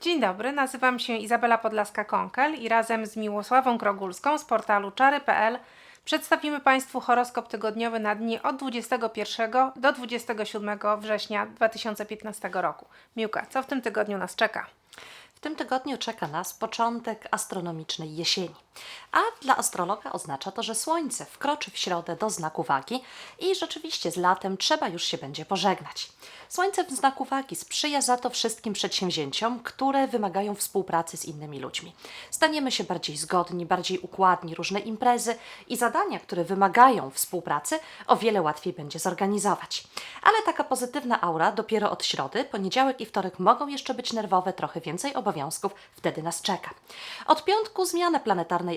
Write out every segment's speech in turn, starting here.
Dzień dobry, nazywam się Izabela Podlaska-Konkel i razem z Miłosławą Krogulską z portalu czary.pl przedstawimy Państwu horoskop tygodniowy na dni od 21 do 27 września 2015 roku. Miłka, co w tym tygodniu nas czeka? W tym tygodniu czeka nas początek astronomicznej jesieni. A dla astrologa oznacza to, że Słońce wkroczy w środę do znaku wagi i rzeczywiście z latem trzeba już się będzie pożegnać. Słońce w znaku wagi sprzyja za to wszystkim przedsięwzięciom, które wymagają współpracy z innymi ludźmi. Staniemy się bardziej zgodni, bardziej układni, różne imprezy i zadania, które wymagają współpracy, o wiele łatwiej będzie zorganizować. Ale taka pozytywna aura dopiero od środy, poniedziałek i wtorek mogą jeszcze być nerwowe, trochę więcej obowiązków wtedy nas czeka. Od piątku zmiana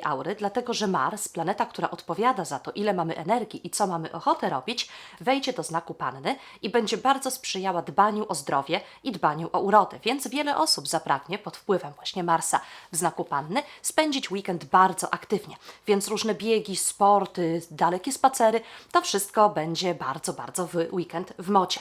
aury, dlatego że Mars, planeta, która odpowiada za to, ile mamy energii i co mamy ochotę robić, wejdzie do znaku panny i będzie bardzo sprzyjała dbaniu o zdrowie i dbaniu o urodę, więc wiele osób zapragnie pod wpływem właśnie Marsa w znaku panny spędzić weekend bardzo aktywnie. Więc różne biegi, sporty, dalekie spacery, to wszystko będzie bardzo, bardzo w weekend w mocie.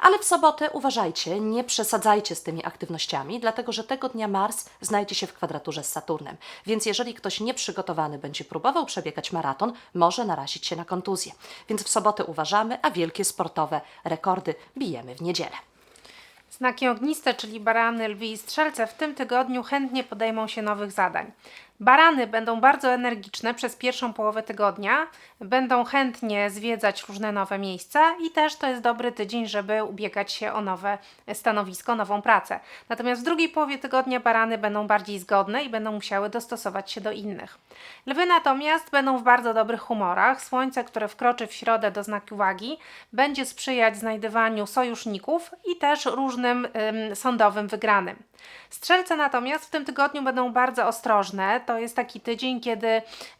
Ale w sobotę uważajcie, nie przesadzajcie z tymi aktywnościami, dlatego że tego dnia Mars znajdzie się w kwadraturze z Saturnem. Więc jeżeli ktoś nieprzygotowany będzie próbował przebiegać maraton, może narazić się na kontuzję. Więc w sobotę uważamy, a wielkie sportowe rekordy bijemy w niedzielę. Znaki ogniste, czyli barany, lwy i strzelce w tym tygodniu chętnie podejmą się nowych zadań. Barany będą bardzo energiczne przez pierwszą połowę tygodnia, będą chętnie zwiedzać różne nowe miejsca i też to jest dobry tydzień, żeby ubiegać się o nowe stanowisko, nową pracę. Natomiast w drugiej połowie tygodnia barany będą bardziej zgodne i będą musiały dostosować się do innych. Lwy natomiast będą w bardzo dobrych humorach. Słońce, które wkroczy w środę do znaku wagi, będzie sprzyjać znajdywaniu sojuszników i też różnym ym, sądowym wygranym. Strzelce natomiast w tym tygodniu będą bardzo ostrożne. To jest taki tydzień, kiedy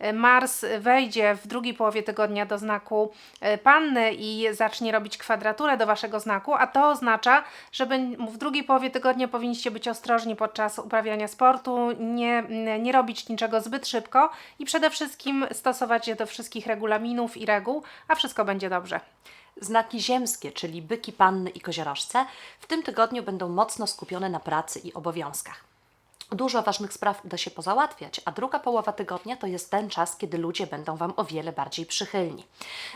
y, Mars wejdzie w drugiej połowie tygodnia do znaku y, Panny i zacznie robić kwadraturę do waszego znaku, a to oznacza, że w drugiej połowie tygodnia powinniście być ostrożni podczas uprawiania sportu, nie, nie robić niczego zbyt szybko i przede wszystkim stosować się do wszystkich regulaminów i reguł, a wszystko będzie dobrze. Znaki ziemskie, czyli byki, panny i koziorożce, w tym tygodniu będą mocno skupione na pracy i obowiązkach. Dużo ważnych spraw uda się pozałatwiać, a druga połowa tygodnia to jest ten czas, kiedy ludzie będą Wam o wiele bardziej przychylni.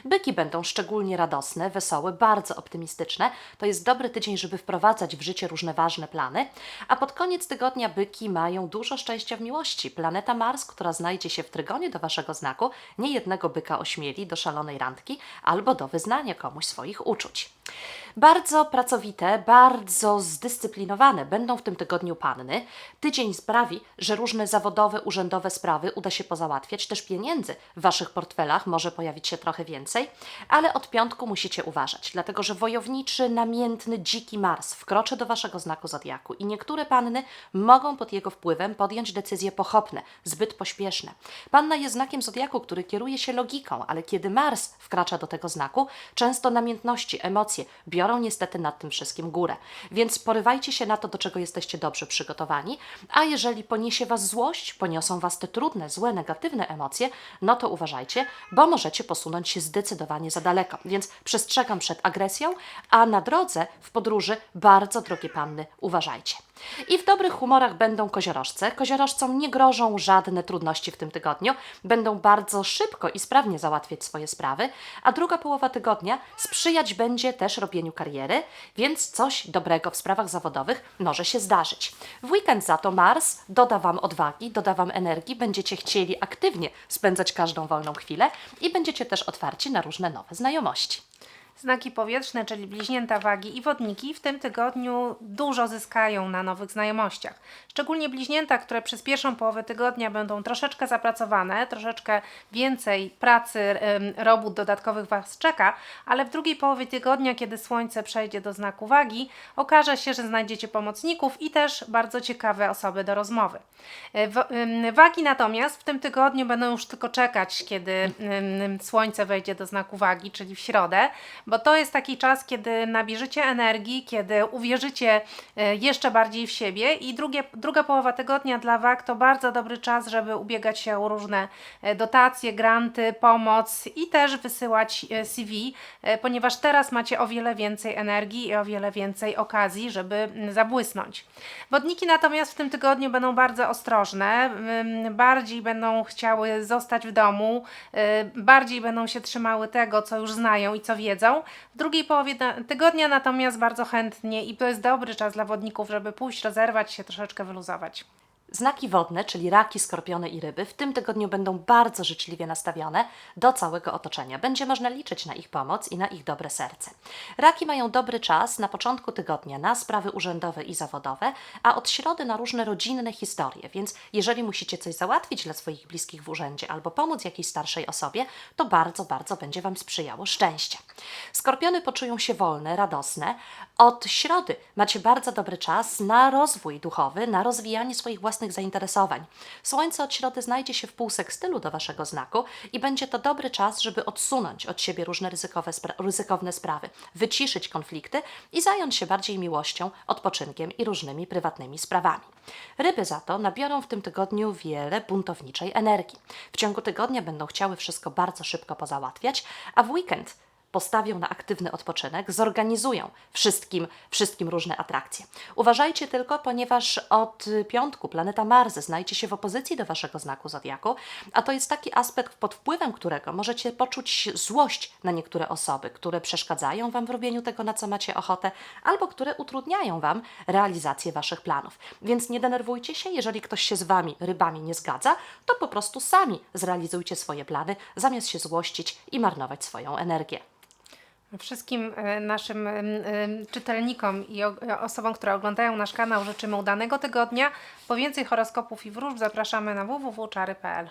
Byki będą szczególnie radosne, wesołe, bardzo optymistyczne. To jest dobry tydzień, żeby wprowadzać w życie różne ważne plany. A pod koniec tygodnia byki mają dużo szczęścia w miłości. Planeta Mars, która znajdzie się w trygonie do Waszego znaku, nie jednego byka ośmieli do szalonej randki albo do wyznania komuś swoich uczuć. Bardzo pracowite, bardzo zdyscyplinowane będą w tym tygodniu panny. Tydzień sprawi, że różne zawodowe, urzędowe sprawy uda się pozałatwiać. Też pieniędzy w Waszych portfelach może pojawić się trochę więcej, ale od piątku musicie uważać, dlatego że wojowniczy, namiętny, dziki Mars wkroczy do Waszego znaku zodiaku i niektóre panny mogą pod jego wpływem podjąć decyzje pochopne, zbyt pośpieszne. Panna jest znakiem zodiaku, który kieruje się logiką, ale kiedy Mars wkracza do tego znaku, często namiętności, emocje biorą niestety nad tym wszystkim górę. Więc porywajcie się na to, do czego jesteście dobrze przygotowani, a jeżeli poniesie Was złość, poniosą Was te trudne, złe, negatywne emocje, no to uważajcie, bo możecie posunąć się zdecydowanie za daleko. Więc przestrzegam przed agresją, a na drodze w podróży bardzo drogie panny, uważajcie. I w dobrych humorach będą koziorożce. Koziorożcom nie grożą żadne trudności w tym tygodniu. Będą bardzo szybko i sprawnie załatwiać swoje sprawy, a druga połowa tygodnia sprzyjać będzie też robieniu kariery, więc coś dobrego w sprawach zawodowych może się zdarzyć. W weekend za to Mars doda Wam odwagi, doda Wam energii, będziecie chcieli aktywnie spędzać każdą wolną chwilę i będziecie też otwarci na różne nowe znajomości. Znaki powietrzne, czyli bliźnięta wagi i wodniki, w tym tygodniu dużo zyskają na nowych znajomościach. Szczególnie bliźnięta, które przez pierwszą połowę tygodnia będą troszeczkę zapracowane, troszeczkę więcej pracy, robót dodatkowych Was czeka, ale w drugiej połowie tygodnia, kiedy Słońce przejdzie do znaku wagi, okaże się, że znajdziecie pomocników i też bardzo ciekawe osoby do rozmowy. E, Wagi natomiast w tym tygodniu będą już tylko czekać, kiedy Słońce wejdzie do znaku wagi, czyli w środę, bo to jest taki czas, kiedy nabierzecie energii, kiedy uwierzycie e, jeszcze bardziej w siebie i drugie, druga połowa tygodnia dla wag to bardzo dobry czas, żeby ubiegać się o różne e, dotacje, granty, pomoc i też wysyłać e, CV, ponieważ teraz macie o wiele więcej energii i o wiele więcej okazji, żeby zabłysnąć. Wodniki natomiast w tym tygodniu będą bardzo ostrożne, bardziej będą chciały zostać w domu, bardziej będą się trzymały tego, co już znają i co wiedzą. W drugiej połowie tygodnia natomiast bardzo chętnie i to jest dobry czas dla wodników, żeby pójść, rozerwać się, troszeczkę wyluzować. Znaki wodne, czyli raki, skorpiony i ryby, w tym tygodniu będą bardzo życzliwie nastawione do całego otoczenia. Będzie można liczyć na ich pomoc i na ich dobre serce. Raki mają dobry czas na początku tygodnia na sprawy urzędowe i zawodowe, a od środy na różne rodzinne historie, więc jeżeli musicie coś załatwić dla swoich bliskich w urzędzie albo pomóc jakiejś starszej osobie, to bardzo, bardzo będzie Wam sprzyjało szczęście. Skorpiony poczują się wolne, radosne. Od środy macie bardzo dobry czas na rozwój duchowy, na rozwijanie swoich własnych zainteresowań. Słońce od środy znajdzie się w półsekstylu do Waszego znaku i będzie to dobry czas, żeby odsunąć od siebie różne ryzykowe spra- ryzykowne sprawy, wyciszyć konflikty i zająć się bardziej miłością, odpoczynkiem i różnymi prywatnymi sprawami. Ryby za to nabiorą w tym tygodniu wiele buntowniczej energii. W ciągu tygodnia będą chciały wszystko bardzo szybko pozałatwiać, a w weekend postawią na aktywny odpoczynek, zorganizują wszystkim, wszystkim różne atrakcje. Uważajcie tylko, ponieważ od piątku planeta Mars znajdzie się w opozycji do waszego znaku zodiaku, a to jest taki aspekt, pod wpływem którego możecie poczuć złość na niektóre osoby, które przeszkadzają wam w robieniu tego, na co macie ochotę, albo które utrudniają wam realizację waszych planów. Więc nie denerwujcie się, jeżeli ktoś się z wami, rybami, nie zgadza, to po prostu sami zrealizujcie swoje plany, zamiast się złościć i marnować swoją energię. Wszystkim e, naszym em, em, czytelnikom i osobom, które oglądają nasz kanał życzymy udanego tygodnia. Po więcej horoskopów i wróżb zapraszamy na www.czary.pl.